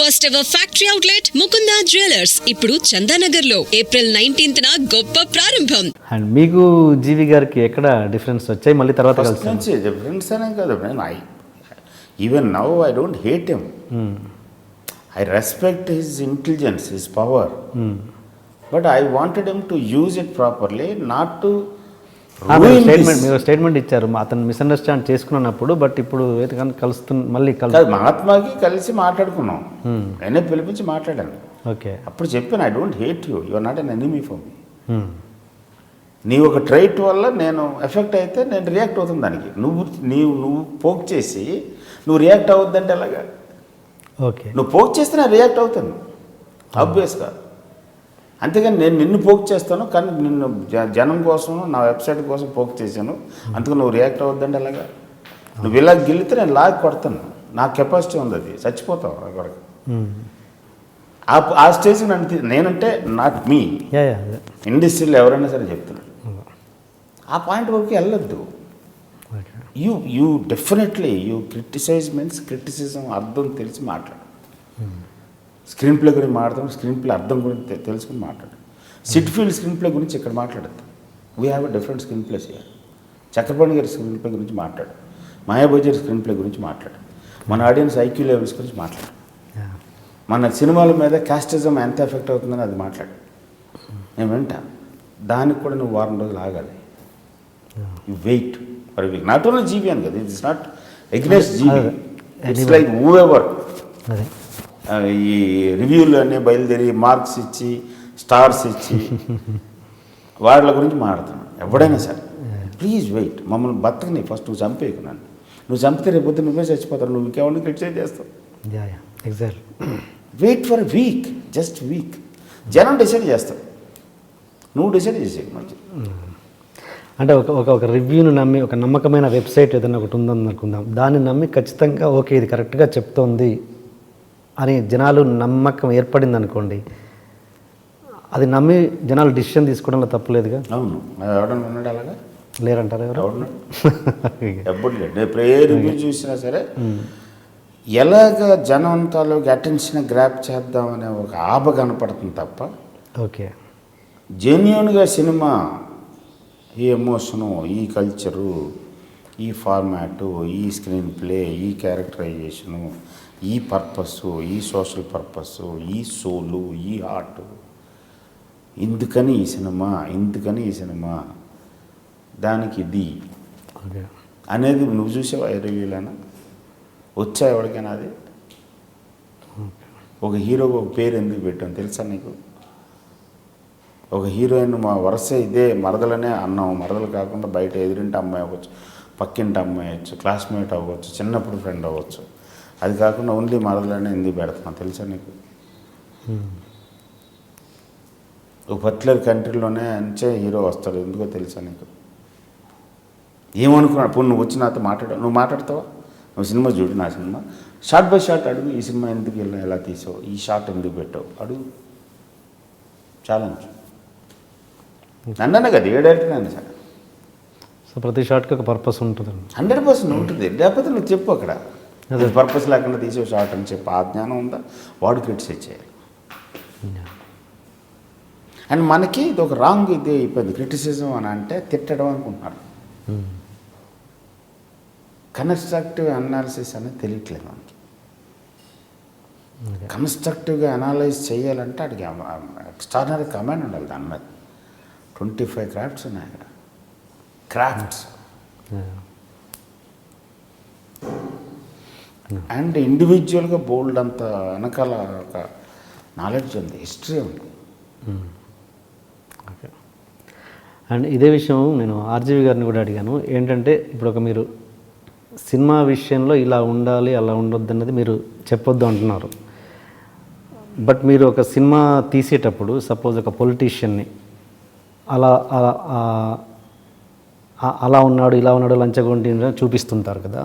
First ever factory outlet Mukunda jewellers ఇప్పుడు చందానగర్లో April nineteenth గొప్ప ప్రారంభం. అండ్ మీకు జీవి గారికి ఎక్కడ డిఫరెన్స్ వచ్చాయి? మళ్ళీ తర్వాత ఫస్ట్ కలిసి నుంచి డిఫరెన్స్ అనే కాదు నేను I even now I don't hate him I respect his intelligence his power but I wanted him to use it properly not to statement మీరు స్టేట్మెంట్ ఇచ్చారు అతను మిస్అండర్స్టాండ్ చేసుకున్నప్పుడు బట్ ఇప్పుడు కలుస్తు మళ్ళీ కలు కాదు మహాత్మాకి కలిసి మాట్లాడుకున్నాం. నేనే పిలిపించి మాట్లాడాను. ఓకే అప్పుడు చెప్పాను I don't hate you your not an enemy for me నీ ఒక ట్రైట్ వల్ల నేను ఎఫెక్ట్ అయితే నేను రియాక్ట్ అవుతుంది దానికి. నువ్వు నీవు నువ్వు పోక్ చేసి నువ్వు రియాక్ట్ అవుద్దంటే ఎలాగా? ఓకే నువ్వు పోక్ చేస్తే నేను రియాక్ట్ అవుతాను. ఆబ్వియస్గా అంతేగాని నేను నిన్ను పోక్ చేస్తాను కానీ నిన్ను జనం కోసం నా వెబ్సైట్ కోసం పోక్ చేశాను. అందుకు నువ్వు రియాక్ట్ అవుద్దంటే ఎలాగా నువ్వు ఇలా గెలితే నేను లాగి కొడతాను. నా కెపాసిటీ ఉంది అది. చచ్చిపోతావు అక్కడికి ఆ ఆ స్టేజ్ నన్ను నేనంటే నాట్ మీ. ఇండస్ట్రీలో ఎవరైనా సరే చెప్తున్నాడు ఆ పాయింట్ వరకు వెళ్ళొద్దు. You you definitely you criticise means criticism అర్థం తెలిసి మాట్లాడు. స్క్రీన్ ప్లే గురించి మాట్లాడతాం స్క్రీన్ ప్లే అర్థం గురించి తెలుసుకుని మాట్లాడు. సిట్ ఫీల్డ్ స్క్రీన్ ప్లే గురించి ఇక్కడ మాట్లాడద్దు. We have a different screen plays here Chakrapani గారి స్క్రీన్ ప్లే గురించి మాట్లాడు. మాయాబజార్ స్క్రీన్ ప్లే గురించి మాట్లాడు. మన ఆడియన్స్ ఐక్యూ లెవెల్స్ గురించి మాట్లాడు. మన సినిమాల మీద కాస్టిజం ఎంత ఎఫెక్ట్ అవుతుందని అది మాట్లాడు. నేను వింటా. దానికి కూడా నువ్వు వారం రోజులు ఆగాలి. You. Wait for week not only GB అని కదా ఇట్స్ నాట్ ఎగ్నెస్ట్ అదే. ఇట్స్ లైక్ హూ ఎవర్ అదే. ఈ రివ్యూలు అన్నీ బయలుదేరి మార్క్స్ ఇచ్చి స్టార్స్ ఇచ్చి వాళ్ళ గురించి మాట్లాడుతున్నాను. ఎవడైనా సరే. Please wait. మమ్మల్ని బతకని ఫస్ట్ నువ్వు చంపేయకు నన్ను. నువ్వు చంపితే రేపు పొద్దున్న నువ్వే చచ్చిపోతావు. నువ్వు ఇంకెవరిని క్రిటిసైజ్ చేస్తావు. Yeah yeah. Exactly. Wait for week. Just week. జనం డిసైడ్ చేస్తారు. నువ్వు డిసైడ్ చేసే మంచి అంటే ఒక ఒక ఒక రివ్యూను నమ్మి ఒక నమ్మకమైన వెబ్సైట్ ఏదైనా ఒకటి ఉందని అనుకుందాం దాన్ని నమ్మి ఖచ్చితంగా ఓకే ఇది కరెక్ట్గా చెప్తోంది. అని జనాలు నమ్మకం ఏర్పడింది అనుకోండి అది నమ్మి జనాలు డిసిషన్ తీసుకోవడంలో తప్పులేదుగా? అవును. ఎవడన్నా ఉన్నాడు అలాగా? లేరంటారా ఎవరు? ఎప్పుడు చూసినా సరే ఎలాగ జనం తాలూకు అటెన్షన్ గ్రాప్ చేద్దామనే ఒక ఆప కనపడుతుంది తప్ప ఓకే. జెన్యున్గా సినిమా ఈ ఎమోషను ఈ కల్చరు ఈ ఫార్మాటు ఈ స్క్రీన్ ప్లే ఈ క్యారెక్టరైజేషను ఈ పర్పస్ ఈ సోషల్ పర్పస్ ఈ సోలు ఈ ఆర్ట్. ఇందుకని ఈ సినిమా ఇందుకని ఈ సినిమా. దానికి ఇది ఓకే అనేది నువ్వు చూసావా రివ్యూలైనా వచ్చా ఎవరికైనా అది? ఒక హీరోకి ఒక పేరు ఎందుకు పెట్టాం తెలుసా నీకు? ఒక హీరోయిన్ మా వరుస ఇదే మరదలనే అన్నాం మరదలు కాకుండా బయట ఎదురింటి అమ్మాయి అవ్వచ్చు పక్కింటి అమ్మాయి అవ్వచ్చు క్లాస్మేట్ అవ్వచ్చు చిన్నప్పుడు ఫ్రెండ్ అవ్వచ్చు. అది కాకుండా ఓన్లీ మరదలనే ఎందుకు పెడుతున్నాం తెలుసా నీకు? ఒక పర్టికులర్ కంట్రీలోనే అంచే హీరో వస్తాడు ఎందుకో తెలుసా నీకు? ఏమనుకున్నాడు ఇప్పుడు నువ్వు వచ్చి నాతో మాట్లాడ నువ్వు మాట్లాడతావా? నువ్వు సినిమా చూడు నా సినిమా. షార్ట్ బై షార్ట్ అడుగు ఈ సినిమా ఎందుకు వెళ్ళా ఎలా తీసావు? ఈ షార్ట్ ఎందుకు పెట్టావు? అడుగు. ఛాలెంజ్ నన్ననే కదా ఏ డైరెక్టర్ అయినా సరే. సో ప్రతి షాట్కి ఒక పర్పస్ ఉంటుంది హండ్రెడ్ పర్సెంట్ ఉంటుంది. లేకపోతే నువ్వు చెప్పు అక్కడ. అదే. పర్పస్ లేకుండా తీసే షార్ట్ అని చెప్పి ఆ జ్ఞానం ఉందా? వాడు క్రిటిసైజ్ చేయాలి. అండ్ మనకి ఇది ఒక రాంగ్ ఇది అయిపోయింది. క్రిటిసిజం అని అంటే తిట్టడం అనుకుంటున్నారు. కన్స్ట్రక్టివ్ అనాలిసిస్ అనేది తెలియట్లేదు మనకి. కన్స్ట్రక్టివ్గా అనాలైజ్ చేయాలంటే అడిగి ఎక్స్ట్రాడినరీ కమాండ్ ఉండాలి దాని మీద. ట్వంటీ ఫైవ్ క్రాఫ్ట్స్ ఉన్నాయి అక్కడ. క్రాఫ్ట్స్ అండ్ ఇండివిజువల్గా బోల్డ్ అంత వెనకాల ఒక నాలెడ్జ్ ఉంది హిస్టరీ ఉంది. ఓకే. అండ్ ఇదే విషయం నేను ఆర్జీవి గారిని కూడా అడిగాను. ఏంటంటే ఇప్పుడు ఒక మీరు సినిమా విషయంలో ఇలా ఉండాలి అలా ఉండొద్దు అన్నది మీరు చెప్పొద్దు అంటున్నారు. బట్ మీరు ఒక సినిమా తీసేటప్పుడు సపోజ్ ఒక పొలిటీషియన్ని అలా అలా ఉన్నాడు ఇలా ఉన్నాడు లంచగొండి చూపిస్తుంటారు కదా.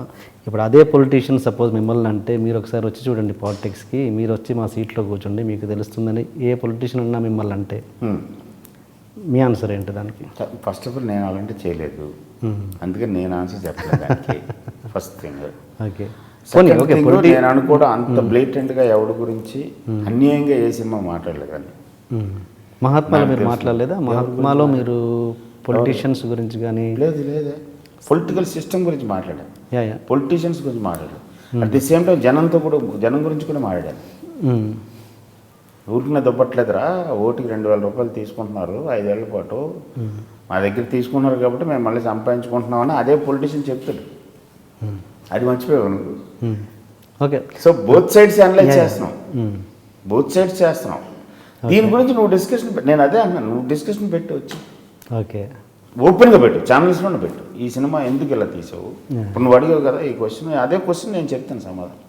ఇప్పుడు అదే పొలిటీషియన్ సపోజ్ మిమ్మల్ని అంటే మీరు ఒకసారి వచ్చి చూడండి పాలిటిక్స్కి మీరు వచ్చి మా సీట్లో కూర్చోండి మీకు తెలుస్తుందని ఏ పొలిటీషియన్ అన్నా మిమ్మల్ని అంటే మీ ఆన్సర్ ఏంటి దానికి? ఫస్ట్ ఆఫ్ ఆల్ నేను అలాంటి చేయలేదు. అందుకని నేను ఆన్సర్ చెప్పలేదు ఫస్ట్ థింగ్ ఓకే నేను అనుకోవడం అంత blatant గా ఎవడి గురించి అన్యాయంగా ఏ సినిమా మాట్లాడలేదు కానీ మ్మ్. మహాత్మాలో మీరు. మాట్లాడలేదా? మహాత్మాలో మీరు పొలిటీషియన్స్ గురించి కానీ లేదు లేదు. పొలిటికల్ సిస్టమ్ గురించి మాట్లాడాను. యా పొలిటీషియన్స్ గురించి మాట్లాడాను. అట్ ది సేమ్ టైం జనంతో కూడా జనం గురించి కూడా మాట్లాడాను. మ్మ్. ఊరికిన దొబ్బట్లేదురా. ఓటుకి రెండు వేల రూపాయలు తీసుకుంటున్నారు. ఐదేళ్ళ పాటు మా దగ్గర తీసుకున్నారు కాబట్టి మేము మళ్ళీ సంపాదించుకుంటున్నామని అదే పొలిటీషియన్ చెప్తాడు. అది మర్చిపోయావు నువ్వు. మ్మ్. Okay so both sides analyse. చేస్తున్నాం. బోత్ సైడ్స్ చేస్తున్నాం. దీని గురించి నువ్వు డిస్కషన్ నేను అదే అన్నాను నువ్వు డిస్కషన్ పెట్టు వచ్చి ఓకే. ఓపెన్గా పెట్టు ఛానల్స్లోనే పెట్టు. ఈ సినిమా ఎందుకు ఇలా తీసావు. ఇప్పుడు నువ్వు అడిగావు కదా ఈ క్వశ్చన్ అదే క్వశ్చన్ నేను చెప్తాను సమాధానం.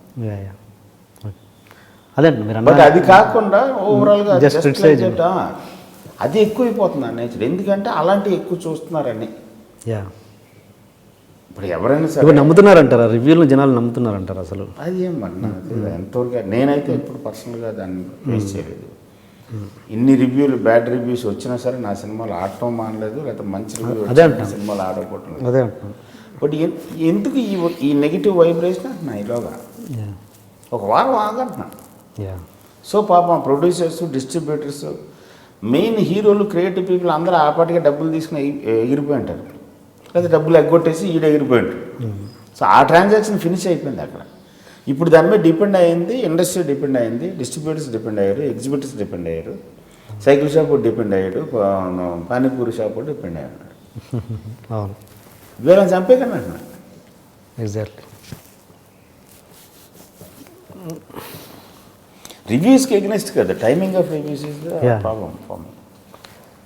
అదే బట్ అది కాకుండా ఓవరాల్గా అది ఎక్కువైపోతుంది నేచర్. ఎందుకంటే అలాంటివి ఎక్కువ చూస్తున్నారని. యా. ఇప్పుడు ఎవరైనా సరే ఇప్పుడు నమ్ముతున్నారంటారా? రివ్యూలు జనాలు నమ్ముతున్నారంటారా అసలు? అది ఏం మరి నాకు తెలియదు. ఎంతవరకు నేనైతే ఎప్పుడు పర్సనల్గా దాన్ని ఫేస్ చేయలేదు. ఇన్ని రివ్యూలు బ్యాడ్ రివ్యూస్ వచ్చినా సరే నా సినిమాలు ఆడటం మానలేదు లేకపోతే మంచి రివ్యూ. సినిమాలు ఆడకపోవటం అదే బట్ ఎందుకు ఈ ఈ నెగిటివ్ వైబ్రేషన్ అంటున్నా ఈలోగా ఒక వారం ఆగంటున్నా. యా. సో పాపం ప్రొడ్యూసర్స్ డిస్ట్రిబ్యూటర్స్ మెయిన్ హీరోలు క్రియేటివ్ పీపుల్ అందరూ ఆ పాటిగా డబ్బులు తీసుకుని ఎగి- ఎగిరిపోయి ఉంటారు. లేదా డబ్బులు ఎగ్గొట్టేసి ఈడ ఎగిరిపోయి ఉంటారు. సో ఆ ట్రాన్సాక్షన్ ఫినిష్ అయిపోయింది అక్కడ. ఇప్పుడు దాని మీద డిపెండ్ అయ్యింది ఇండస్ట్రీ డిపెండ్ అయ్యింది డిస్ట్రిబ్యూటర్స్ డిపెండ్ అయ్యారు ఎగ్జిబిటర్స్ డిపెండ్ అయ్యారు సైకిల్ షాప్ డిపెండ్ అయ్యాడు పానీపూరి షాప్ డిపెండ్ అయ్యాడు అవును. వీళ్ళని చంపేకన్నా అంటున్నా. ఎగ్జాక్ట్లీ రివ్యూస్కి ఎగ్నెస్ట్ కదా timing of reviews is the. Problem for me